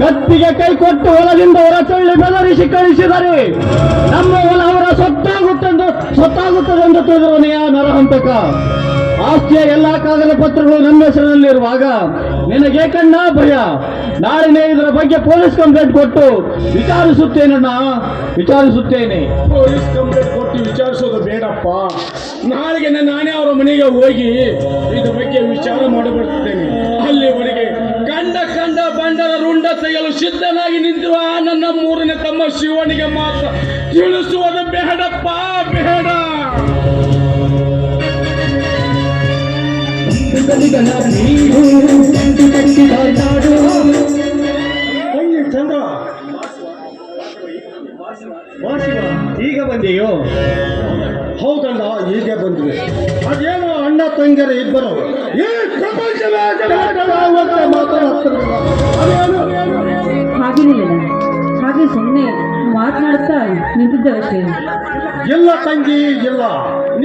ಕತ್ತಿಗೆ ಕೈ ಕೊಟ್ಟು ಹೊಲದಿಂದ ಹೊರ ಬೆದರಿಸಿ ಕಳಿಸಿದರೆ ನಮ್ಮ ಹೊಲ ಅವರ ಸೊತ್ತಾಗುತ್ತೆಂದು ಸೊತ್ತಾಗುತ್ತದೆ ಎಂದು ತಿಳಿದವನೆಯ ನರಹಂತಕ. ಆಸ್ತಿಯ ಎಲ್ಲಾ ಕಾಗದ ಪತ್ರಗಳು ನಮ್ಮ ಹೆಸರಿನಲ್ಲಿರುವಾಗ ನಿನಗೆ ಕಣ್ಣ ಭಯ. ನಾಳಿನೇ ಇದರ ಬಗ್ಗೆ ಪೊಲೀಸ್ ಕಂಪ್ಲೇಂಟ್ ಕೊಟ್ಟು ವಿಚಾರಿಸುತ್ತೇನಣ್ಣ ವಿಚಾರಿಸುತ್ತೇನೆ. ಪೊಲೀಸ್ ಕಂಪ್ಲೇಂಟ್ ಕೊಟ್ಟು ವಿಚಾರಿಸೋದು ಬೇಡಪ್ಪ. ನಾಳೆಗೆ ನಾನೇ ಅವರ ಮನೆಗೆ ಹೋಗಿ ಇದ್ರ ಬಗ್ಗೆ ವಿಚಾರ ಕಂಡ ಬಂಡರ ರುಂಡ ತೆಗೆಯಲು ಸಿದ್ಧನಾಗಿ ನಿಂತಿರುವ ನನ್ನ ಮೂರನೇ ತಮ್ಮ ಶಿವನಿಗೆ ಮಾತ್ರ ತಿಳಿಸುವುದು ಬೇಡಪ್ಪ, ಬೇಡ. ಈಗ ಬಂದೆಯೋ? ಹೌದಣ್ಣ ಈಗ ಬಂದ್ವಿ. ಅದೇನೋ ಅಣ್ಣ ತಂಗಿಯರ ಇಬ್ಬರು. ಈ ಪ್ರಪಂಚದ ಮಾತಾಡ್ತಾರೆ? ಹಾಗೇನಿಲ್ಲ ಹಾಗೆ ಸುಮ್ಮನೆ ಮಾತನಾಡ್ತಾ ನಿಂತಿದ್ದ ಎಲ್ಲ ತಂಗಿ ಇಲ್ಲ